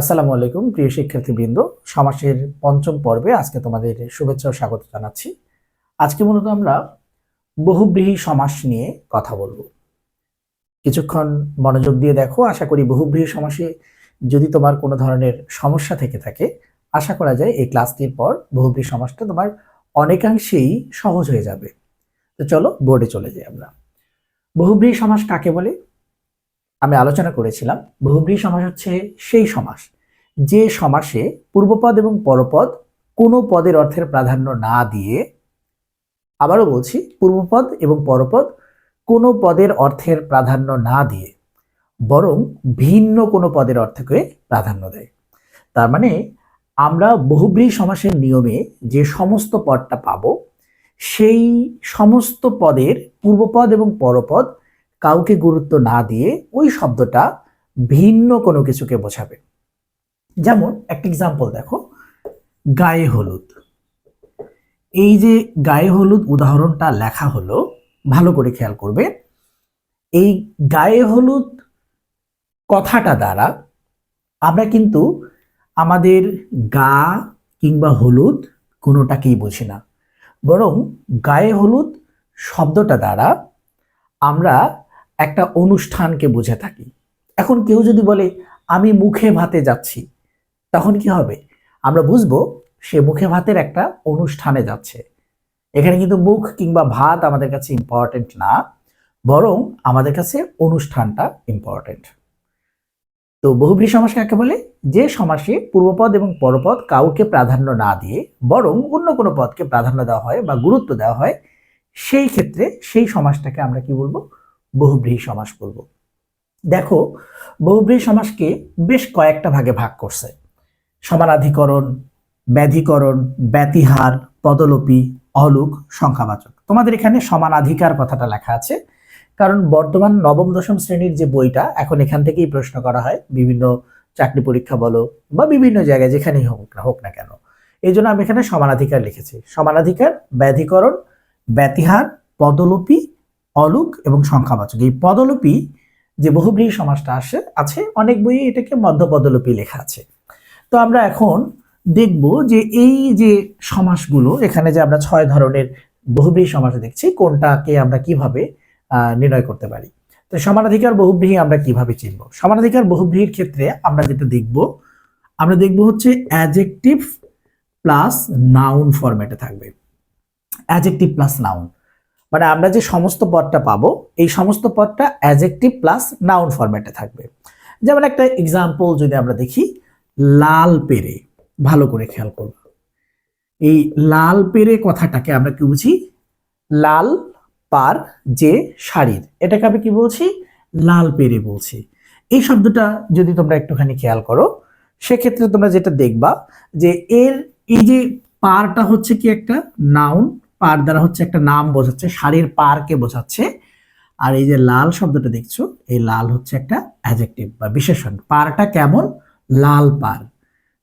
আসসালামু আলাইকুম, প্রিয় শিক্ষার্থীবৃন্দ। সমাসের পঞ্চম পর্বে আজকে তোমাদের শুভেচ্ছা ও স্বাগত জানাচ্ছি। আজকে মূলত আমরা বহুব্রীহি সমাস নিয়ে কথা বলব। কিছুক্ষণ মনোযোগ দিয়ে দেখো, আশা করি বহুব্রীহি সমাসে যদি তোমার কোনো ধরনের সমস্যা থেকে থাকে, আশা করা যায় এই ক্লাসটির পর বহুব্রীহি সমাসটা তোমার অনেকাংশেই সহজ হয়ে যাবে। তো চলো বোর্ডে চলে যাই আমরা। বহুব্রীহি সমাস কাকে বলে? আমি আলোচনা করেছিলাম বহুব্রীহি সমাস হচ্ছে সেই সমাস। যে সমাসে পূর্বপদ এবং পরপদ কোনো পদের অর্থের প্রাধান্য না দিয়ে, আবারও বলছি, পূর্বপদ এবং পরপদ কোনো পদের অর্থের প্রাধান্য না দিয়ে, বরং ভিন্ন কোনো পদের অর্থকে প্রাধান্য দেয়। তার মানে আমরা বহুব্রীহি সমাসের নিয়মে যে সমস্ত পদটা পাবো, সেই সমস্ত পদের পূর্বপদ এবং পরপদ কাউকে গুরুত্ব না দিয়ে ওই শব্দটা ভিন্ন কোনো কিছুকে বোঝাবে। যেমন একটা এক্সাম্পল দেখো, গায়ে হলুদ। এই যে গায়ে হলুদ উদাহরণটা লেখা হলো, ভালো করে খেয়াল করবে, এই গায়ে হলুদ কথাটা দ্বারা আমরা কিন্তু আমাদের গা কিংবা হলুদ কোনোটাকেই বুঝি না। বরং গায়ে হলুদ শব্দটা দ্বারা আমরা একটা অনুষ্ঠানকে বুঝে থাকি। এখন কেউ যদি বলে, আমি মুখে ভাতে যাচ্ছি, তখন কি হবে? আমরা বুঝব সে মুখে ভাতের একটা অনুষ্ঠানে যাচ্ছে। এখানে কিন্তু মুখ কিংবা ভাত আমাদের কাছে ইম্পর্টেন্ট না, বরং আমাদের কাছে অনুষ্ঠানটা ইম্পর্টেন্ট তো বহুব্রী সমাস কাকে বলে? যে সমাসে পূর্বপদ এবং পরপদ কাউকে প্রাধান্য না দিয়ে, বরং অন্য কোনো পদকে প্রাধান্য দেওয়া হয় বা গুরুত্ব দেওয়া হয়, সেই ক্ষেত্রে সেই সমাজটাকে আমরা কি বলব? বহুব্রীহি সমাস বলব দেখো বহুব্রীহি সমাসকে বেশ কয়েকটা ভাগে ভাগ করছে। সমানাধিকরণ, ব্যাধিকরণ, ব্যতিহার, পদলোপী, অলুক, সংখ্যাবাচক। তোমাদের এখানে সমানাধিকার কথাটা লেখা আছে, কারণ বর্তমান নবম, দশম শ্রেণির যে বইটা, এখন এখান থেকেই প্রশ্ন করা হয়, বিভিন্ন চাকরি পরীক্ষা বলো বা বিভিন্ন জায়গায় যেখানেই হোক না হোক না কেন। এই জন্য আমি এখানে সমানাধিকার লিখেছি। সমানাধিকার, ব্যাধিকরণ, ব্যতিহার, পদলোপী অলুক এবং সংখ্যাবাচক। এই পদলোপী যে বহুব্রীহি সমাসটা আসে, আছে, অনেক বইয়ে এটাকে মধ্য পদলোপী লেখা আছে। তো আমরা এখন দেখব যে এই যে সমাসগুলো, এখানে যে আমরা ছয় ধরনের বহুব্রীহি সমাস দেখছি, কোনটাকে আমরা কীভাবে নির্ণয় করতে পারি? তো সমানাধিকার বহুব্রীহি আমরা কীভাবে চিনব? সমানাধিকার বহুব্রীহির ক্ষেত্রে আমরা যেটা দেখব, আমরা দেখব হচ্ছে অ্যাজেক্টিভ প্লাস নাউন ফরম্যাটে থাকবে। অ্যাজেক্টিভ প্লাস নাউন মানে আমরা যে সমস্ত পদটা পাবো, এই সমস্ত পদটা অ্যাজেক্টিভ প্লাস নাউন ফরম্যাটে থাকবে। যেমন একটা এক্সাম্পল যদি আমরা দেখি, লাল পেরে, ভালো করে খেয়াল করব এই লাল পেরে কথাটাকে আমরা কি বুঝি? লাল পার যে শাড়ির, এটাকে আমি কি বলছি? লাল পেরে বলছি। এই শব্দটা যদি তোমরা একটুখানি খেয়াল করো, সেক্ষেত্রে তোমরা যেটা দেখবা, যে এর এই যে পারটা হচ্ছে কি একটা নাউন পার দ্বারা হচ্ছে একটা নাম বোঝাচ্ছে শাড়ির পারকে বোঝাচ্ছে। আর এই যে লাল শব্দটা দেখছ, এই লাল হচ্ছে একটা অ্যাজেক্টিভ বা বিশেষণ। পারটা কেমন? লাল পার।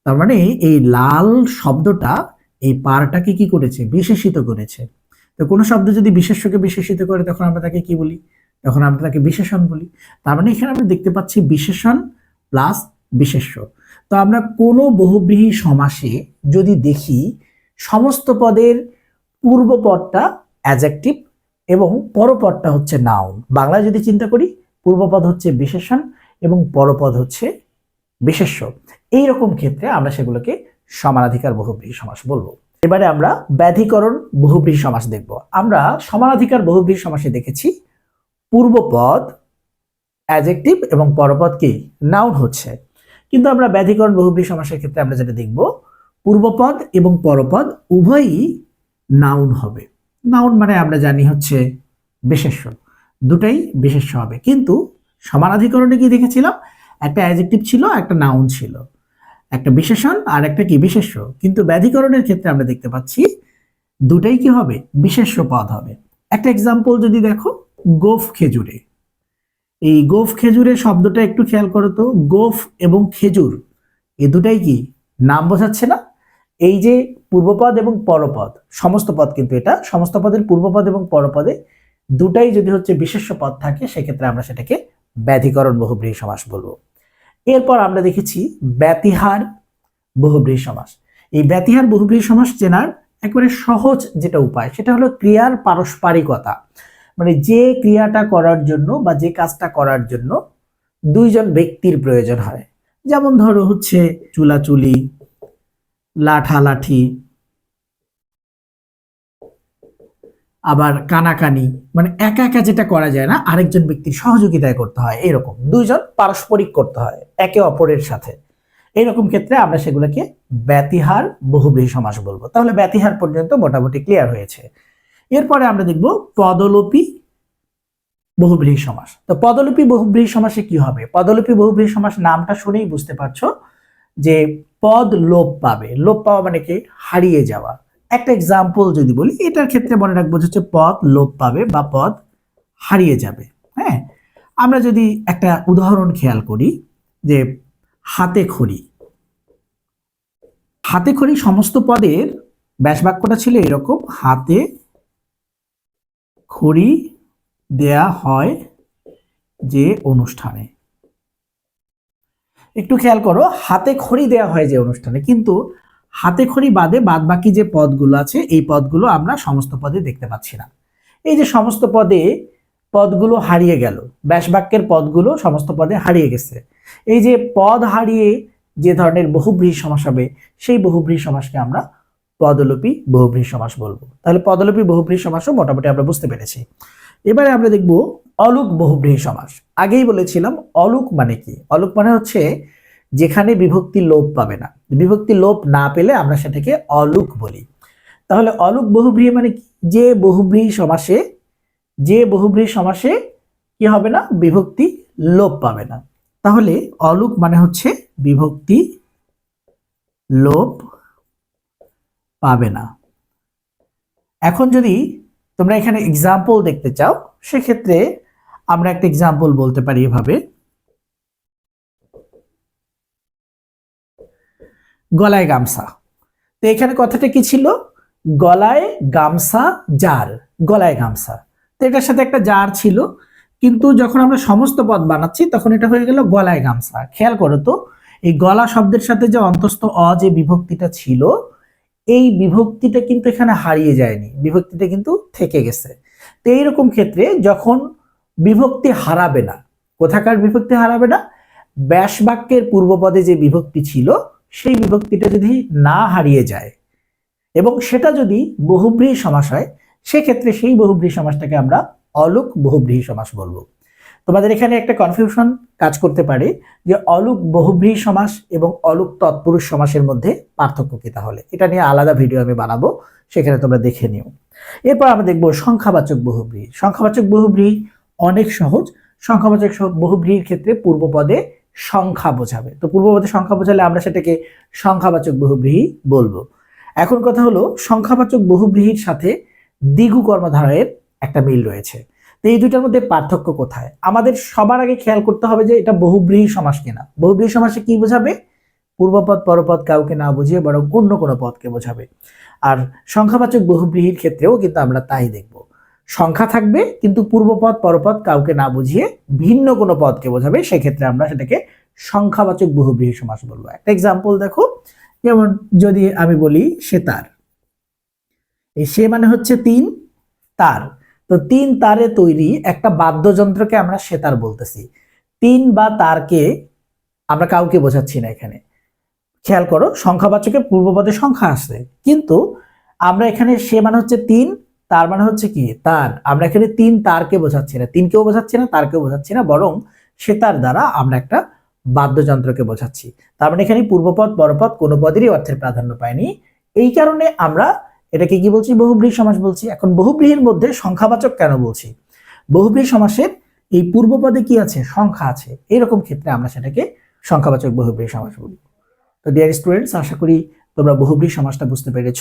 তার মানে এই লাল শব্দটা এই পারটাকে কি করেছে? বিশেষিত করেছে। তো কোনো শব্দ যদি বিশেষ্যকে বিশেষিত করে, তখন আমরা তাকে কি বলি? তখন আমরা তাকে বিশেষণ বলি। তার মানে এখানে আমরা দেখতে পাচ্ছি বিশেষণ প্লাস বিশেষ্য। তো আমরা কোনো বহুব্রীহি সমাসে যদি দেখি, সমস্ত পদের পূর্ব পদটা এবং পরপদটা হচ্ছে নাউন বাংলায় যদি চিন্তা করি, পূর্বপদ হচ্ছে বিশেষণ এবং পরপদ হচ্ছে বিশেষ্য। এই রকম ক্ষেত্রে আমরা সেগুলোকে সমানাধিকার বহুব্রীহি সমাস বলব। এবারে আমরা ব্যাধিকরণ বহুব্রীহি সমাস দেখব। আমরা সমানাধিকার বহুব্রীহি সমাসে দেখেছি, পূর্বপদ অ্যাজেক্টিভ এবং পরপদ কি? নাউন হচ্ছে। কিন্তু আমরা ব্যাধিকরণ বহুব্রীহি সমাসের ক্ষেত্রে আমরা যেটা দেখব, পূর্বপদ এবং পরপদ উভয়ই নাউন হবে। নাউন মানে আমরা জানি হচ্ছে বিশেষ্য। দুটাই বিশেষ্য হবে। কিন্তু সমানাধিকরণে কি দেখেছিলাম? একটা অ্যাজেক্টিভ ছিল, একটা নাউন ছিল। একটা বিশেষণ আর একটা কি? বিশেষ্য। কিন্তু ব্যাধিকরণের ক্ষেত্রে আমরা দেখতে পাচ্ছি দুটাই কি হবে? বিশেষ্য পদ হবে। একটা এক্সাম্পল যদি দেখো, গোফ খেজুরে। এই গোফ খেজুরে শব্দটা একটু খেয়াল করো তো। গোফ এবং খেজুর, এ দুটাই কি? নাম বোঝাচ্ছে না? এই যে পূর্বপদ এবং পরপদ, সমস্ত পদ কিন্তু এটা, সমস্ত পদের পূর্বপদ এবং পরপদে দুটাই যদি হচ্ছে বিশেষ্য পদ থাকে, সেক্ষেত্রে আমরা সেটাকে ব্যাধিকরণ বহুব্রীহি সমাস বলব। এরপর আমরা দেখেছি ব্যতিহার বহুব্রীহি সমাস। এই ব্যতিহার বহুব্রীহি সমাস চেনার একেবারে সহজ যেটা উপায়, সেটা হলো ক্রিয়ার পারস্পরিকতা। মানে যে ক্রিয়াটা করার জন্য বা যে কাজটা করার জন্য দুইজন ব্যক্তির প্রয়োজন হয়। যেমন ধরো হচ্ছে চুলাচুলি লাঠালাঠি, আবার কানাকানি মানে একা একা যেটা করা যায় না, আরেকজন ব্যক্তির সহযোগিতায় করতে হয়, এরকম। দুইজন পারস্পরিক করতে হয়, একে অপরের সাথে। এরকম ক্ষেত্রে আমরা সেগুলোকে ব্যতিহার, বহুব্রীহি সমাস বলব। তাহলে ব্যতিহার পর্যন্ত মোটামুটি ক্লিয়ার হয়েছে। এরপরে আমরা দেখব পদলোপী, বহুব্রীহি সমাস। তো পদলোপী, বহুব্রীহি সমাসে কি হবে? পদলোপী, বহুব্রীহি সমাস নামটা শুনেই বুঝতে পারছ যে পদ লোপ পাবে। লোপ পাওয়া মানে কি? হারিয়ে যাওয়া। একটা এক্সাম্পল যদি বলি, এটার ক্ষেত্রে মনে রাখব হচ্ছে পদ লোপ পাবে বা পদ হারিয়ে যাবে। হ্যাঁ? আমরা যদি একটা উদাহরণ খেয়াল করি যে হাতে খড়ি। হাতে খড়ি সমস্ত পদের ব্যাস বাক্যটা ছিল এরকম, হাতে খড়ি দেয়া হয় যে অনুষ্ঠানে। একটু খেয়াল করো, হাতে খড়ি দেওয়া হয় যে অনুষ্ঠানে, কিন্তু হাতে খড়ি বাদে বাদ বাকি যে পদগুলো আছে, এই পদগুলো আমরা সমস্ত পদে দেখতে পাচ্ছি না। এই যে সমস্ত পদে পদগুলো হারিয়ে গেল ব্যাস বাক্যের পদগুলো সমস্ত পদে হারিয়ে গেছে। এই যে পদ হারিয়ে যে ধরনের বহুব্রীহি সমাস হবে, সেই বহুব্রীহি সমাসকে আমরা পদলোপী বহুব্রীহি সমাস বলব। তাহলে পদলোপী বহুব্রীহি সমাসও মোটামুটি আমরা বুঝতে পেরেছি। এবারে আমরা দেখব অলুক বহুব্রীহি সমাস। আগেই বলেছিলাম অলুক মানে কি? অলুক মানে হচ্ছে যেখানে বিভক্তি লোপ পাবে না। বিভক্তি লোপ না পেলে আমরা সেটাকে অলুক বলি। তাহলে অলুক বহুব্রীহি মানে কি? যে বহুব্রীহি সমাসে, যে বহুব্রীহি সমাসে কি হবে না? বিভক্তি লোপ পাবে না। তাহলে অলুক মানে হচ্ছে বিভক্তি লোপ পাবে না। এখন যদি তোমরা এখানে এক্সাম্পল দেখতে চাও, সেক্ষেত্রে আমরা একটা এক্সাম্পল বলতে পারি এভাবে। গলায় গামছা। তো এখানে কথাটা কি ছিল? গলায় গামছা জার, গলায় গামছা। তো এটার সাথে একটা জার ছিল, কিন্তু যখন আমরা সমস্ত পদ বানাচ্ছি, তখন এটা হয়ে গেল গলায় গামছা। খেয়াল করো তো, এই গলা শব্দের সাথে যে অন্তস্থ অ যে বিভক্তিটা ছিল এই বিভক্তিটা কিন্তু এখানে হারিয়ে যায়নি, বিভক্তিটা কিন্তু থেকে গেছে। তো এইরকম ক্ষেত্রে যখন বিভক্তি হারাবে না, কোথাকার বিভক্তি হারাবে না ব্যাস বাক্যের পূর্বপদে যে বিভক্তি ছিল, সেই বিভক্তিটা যদি না হারিয়ে যায় এবং সেটা যদি বহুব্রীহি সমাস হয়, সেক্ষেত্রে সেই বহুব্রীহি সমাসটাকে আমরা অলুক বহুব্রীহি সমাস বলব। তোমাদের এখানে একটা কনফিউশন কাজ করতে পারে যে অলুক বহুব্রীহি সমাস এবং অলুক তৎপুরুষ সমাসের মধ্যে পার্থক্য কি তাহলে? এটা নিয়ে আলাদা ভিডিও আমি বানাবো, সেখানে তোমরা দেখে নিও। এরপর আমরা দেখব সংখ্যাবাচক বহুব্রীহি সংখ্যাবাচক বহুব্রীহি অনেক সহজ। সংখ্যাবাচক বহুব্রীহির ক্ষেত্রে পূর্বপদে সংখ্যা বোঝাবে। তো পূর্বপদে সংখ্যা বোঝালে আমরা সেটাকে সংখ্যাবাচক বহুব্রীহি বলব। এখন কথা হলো, সংখ্যাবাচক বহুব্রীহির সাথে দ্বিগু কর্মধারয়ের একটা মিল রয়েছে। তো এই দুইটার মধ্যে পার্থক্য কোথায়? আমাদের সবার আগে খেয়াল করতে হবে যে এটা বহুব্রীহি সমাস কিনা। বহুব্রীহি সমাসে কি বোঝাবে? পূর্বপদ, পরপদ কাউকে না বুঝিয়ে বরং অন্য কোনো পদকে বোঝাবে। আর সংখ্যাবাচক বহুব্রীহির ক্ষেত্রেও কিন্তু আমরা তাই দেখব। সংখ্যা থাকবে, কিন্তু পূর্বপদ, পরপদ কাউকে না বুঝিয়ে ভিন্ন কোনো পদকে বোঝাবে, সেক্ষেত্রে আমরা সেটাকে সংখ্যাবাচক বহুব্রীহি সমাস বলব। একটা এক্সাম্পল দেখো, যেমন যদি আমি বলি সেতার এই সে মানে হচ্ছে তিন, তার। তো তিন তারে তৈরি একটা বাদ্যযন্ত্রকে আমরা সেতার বলতেছি। তিন বা তারকে আমরা কাউকে বোঝাচ্ছি না এখানে। খেয়াল করো সংখ্যাবাচকে পূর্বপদে সংখ্যা আসছে কিন্তু আমরা এখানে সে মানে হচ্ছে তিন, তার মানে হচ্ছে কি? তার। আমরা এখানে তিন তারকে বোঝাচ্ছি না। তিনকেও বোঝাচ্ছি না, তারকেও বোঝাচ্ছি না, বরং সেতার দ্বারা আমরা একটা বাদ্যযন্ত্রকে বোঝাচ্ছি। তার মানে এখানে পূর্বপদ, পরপদ কোনো পদেরই অর্থের প্রাধান্য পায়নি। এই কারণে আমরা এটাকে কি বলছি? বহুব্রীহি সমাস বলছি। এখন বহুব্রীহির মধ্যে সংখ্যাবাচক কেন বলছি? বহুব্রীহি সমাসের এই পূর্বপদে কি আছে? সংখ্যা আছে। এরকম ক্ষেত্রে আমরা সেটাকে সংখ্যাবাচক বহুব্রীহি সমাস বলি। তো ডিয়ার স্টুডেন্টস আশা করি তোমরা বহুব্রীহি সমাসটা বুঝতে পেরেছ।